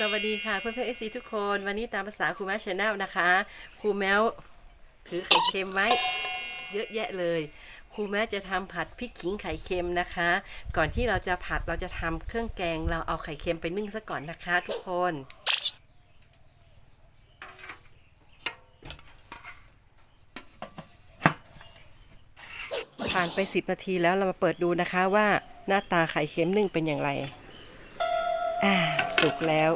สวัสดีค่ะเพื่อนเพื่อนเอซีทุกคน วันนี้ตามภาษาครูแมวชาแนลนะคะครูแมวถือไข่เค็มไว้ เยอะแยะเลยครูแมวจะทำผัดพริกขิงไข่เค็มนะคะ ก่อนที่เราจะผัดเราจะทำเครื่องแกงเราเอาไข่เค็มไปนึ่งซะก่อนนะคะ ทุกคนผ่านไป 10 นาทีแล้วเรามาเปิดดูนะคะว่าหน้าตาไข่เค็มนึ่งเป็นอย่างไร อ่าสุกแล้ว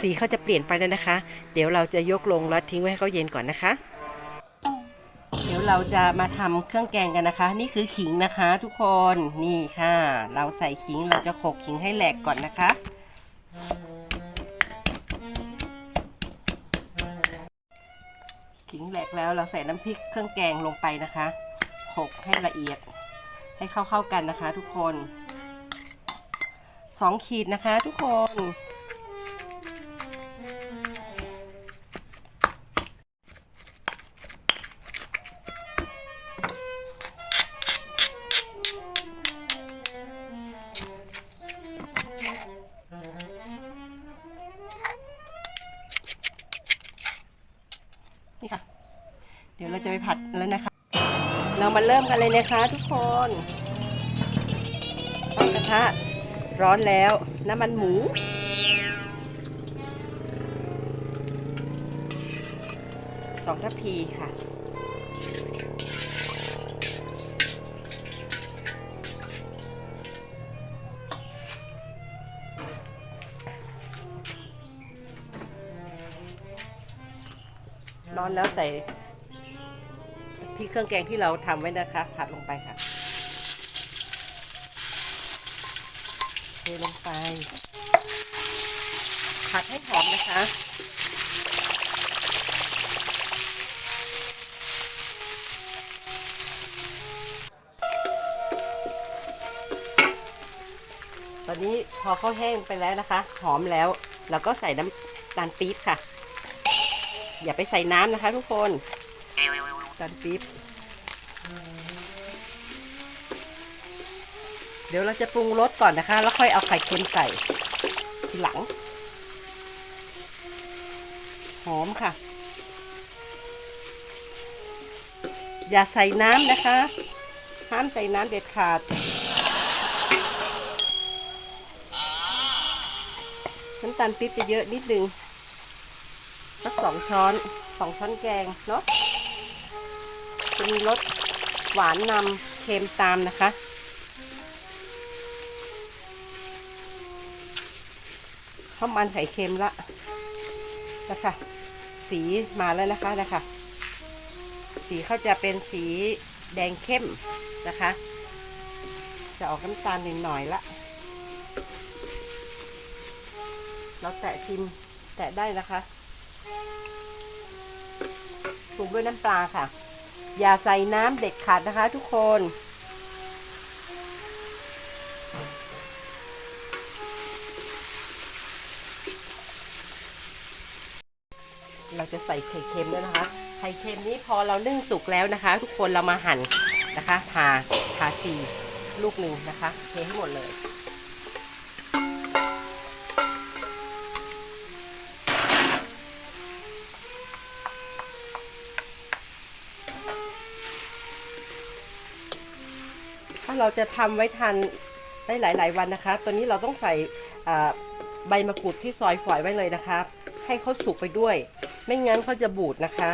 สีเขาจะเปลี่ยนไปแล้วนะคะ เดี๋ยวเราจะยกลงแล้วทิ้งไว้ให้เขาเย็นก่อนนะคะ เดี๋ยวเราจะมาทำเครื่องแกงกันนะคะ นี่คือขิงนะคะ ทุกคนนี่ค่ะ เราใส่ขิงเราจะโขกขิงให้แหลกก่อนนะคะขิงแหลกแล้วเราใส่น้ำพริกเครื่องแกงลงไปนะคะโขกให้ละเอียด ให้เข้าๆกันนะคะ ทุกคน สองขีดนะคะทุกคน นี่ค่ะ เดี๋ยวเราจะไปผัดแล้วนะคะ เรามาเริ่มกันเลยนะคะทุกคนตั้งกระทะ ร้อนแล้ว น้ำมันหมู สองทัพพีค่ะ ร้อนแล้วใส่พริกเครื่องแกงที่เราทำไว้นะคะ ผัดลงไปค่ะ เทลงไป ผัดให้หอมนะคะตอนนี้พอเขาแห้งไปแล้วนะคะ หอมแล้วเราก็ใส่น้ำตาลปี๊บค่ะ อย่าไปใส่น้ำนะคะทุกคนตาลปี๊บ เดี๋ยวเราจะปรุงรสก่อนนะคะ แล้วค่อยเอาไข่เค็มใส่ทีหลัง หอมค่ะ อย่าใส่น้ำนะคะ ห้ามใส่น้ำเด็ดขาดน้ำตาลปี๊บจะเยอะนิดนึงสักสองช้อนสองช้อนแกงเนาะจะมีรสหวานนำเค็มตามนะคะ ข้าวมันไข่เค็มละนะคะสีมาแล้วนะคะนะคะ สีเขาจะเป็นสีแดงเข้มนะคะ จะออกน้ำตาลหน่อยๆละเราแตะชิมแตะได้นะคะปรุงด้วยน้ำปลาค่ะ อย่าใส่น้ำเด็ดขาดนะคะทุกคน เราจะใส่ไข่เค็มด้วยนะคะ ไข่เค็มนี้พอเรานึ่งสุกแล้วนะคะ ทุกคนเรามาหั่นนะคะผ่าผ่าสี่ลูกหนึ่งนะคะเทให้หมดเลยถ้าเราจะทำไว้ทันได้หลาย ๆ วันนะคะ ตัวนี้เราต้องใส่ใบมะกรูดที่ซอยฝอยไว้เลยนะคะ ให้เขาสุกไปด้วย ไม่งั้นเขาจะบูดนะคะ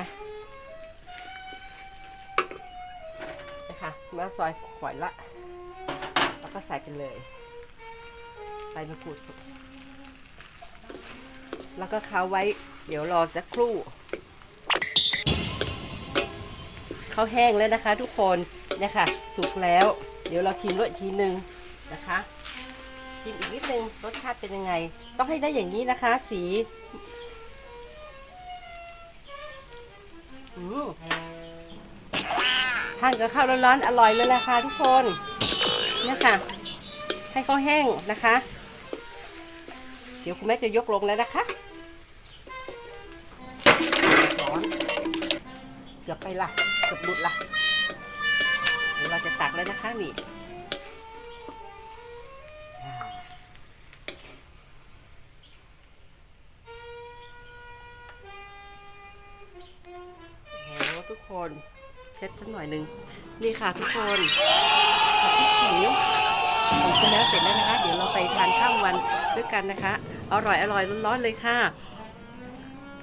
นะคะมาซอยฝอยละ แล้วก็ใส่กันเลยใบมะกรูด แล้วก็ค้าไว้ เดี๋ยวรอสักครู่เขาแห้งแล้วนะคะทุกคนเนี่ยค่ะ สุกแล้ว เดี๋ยวเราชิมรสอีกทีนึงนะคะ ชิมอีกนิดนึงรสชาติเป็นยังไง ต้องให้ได้อย่างนี้นะคะ สีอืมทานกับข้าวร้อนๆอร่อยเลยแหละค่ะทุกคนเนี่ยค่ะ ให้เขาแห้งนะคะ เดี๋ยวคุณแม่จะยกลงแล้วนะคะร้อนเกือบไปละเกือบหลุดละเดี๋ยวเราจะตักแล้วนะคะนี่ คนเช็ดสักหน่อยหนึ่งนี่ค่ะทุกคนผัดพริกขิงของคุณแล้วเสร็จแล้วนะคะ เดี๋ยวเราไปทานข้าววันด้วยกันนะคะ อร่อยอร่อยร้อนๆเลยค่ะ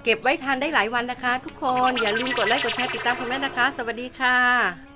เก็บไว้ทานได้หลายวันนะคะ ทุกคนอย่าลืมกดไลค์กดแชร์ติดตามคุณแม่นะคะ สวัสดีค่ะ